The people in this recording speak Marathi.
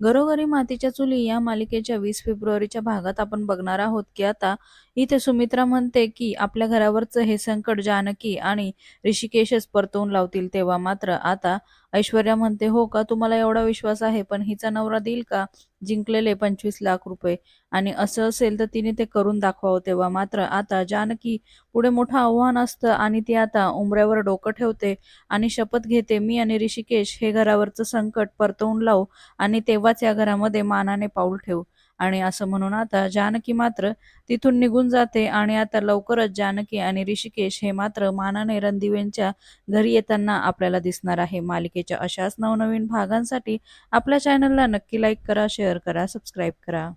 घरोघरी मातीच्या चुली या मालिकेच्या वीस फेब्रुवारीच्या भागात आपण बघणार आहोत की आता इथे सुमित्रा म्हणते की आपल्या घरावरचं हे संकट जानकी आणि ऋषिकेशच परतवून लावतील तेव्हा मात्र आता ऐश्वर्या म्हणते हो का? तुम्हाला एवढा विश्वास आहे पण हिचा नवरा देईल का? जिंकलेले पंचवीस लाख रुपये. आणि असं असेल तर तिने ते करून दाखवावं तेव्हा मात्र आता जानकी पुढे मोठं आव्हान असतं आणि ती आता उंबऱ्यावर डोकं ठेवते आणि शपथ घेते मी आणि ऋषिकेश हे घरावरचं संकट परतवून लावू आणि तेव्हाच या घरामध्ये मानाने पाऊल ठेवू. आणि असं म्हणून आता जानकी मात्र तिथून निघून जाते आणि आता लवकरच जानकी आणि ऋषिकेश हे मात्र मानाने रणदिवेंच्या घरी येताना आपल्याला दिसणार आहे. मालिकेच्या अशाच नवनवीन भागांसाठी आपल्या चॅनलला नक्की लाईक करा शेअर करा सबस्क्राईब करा.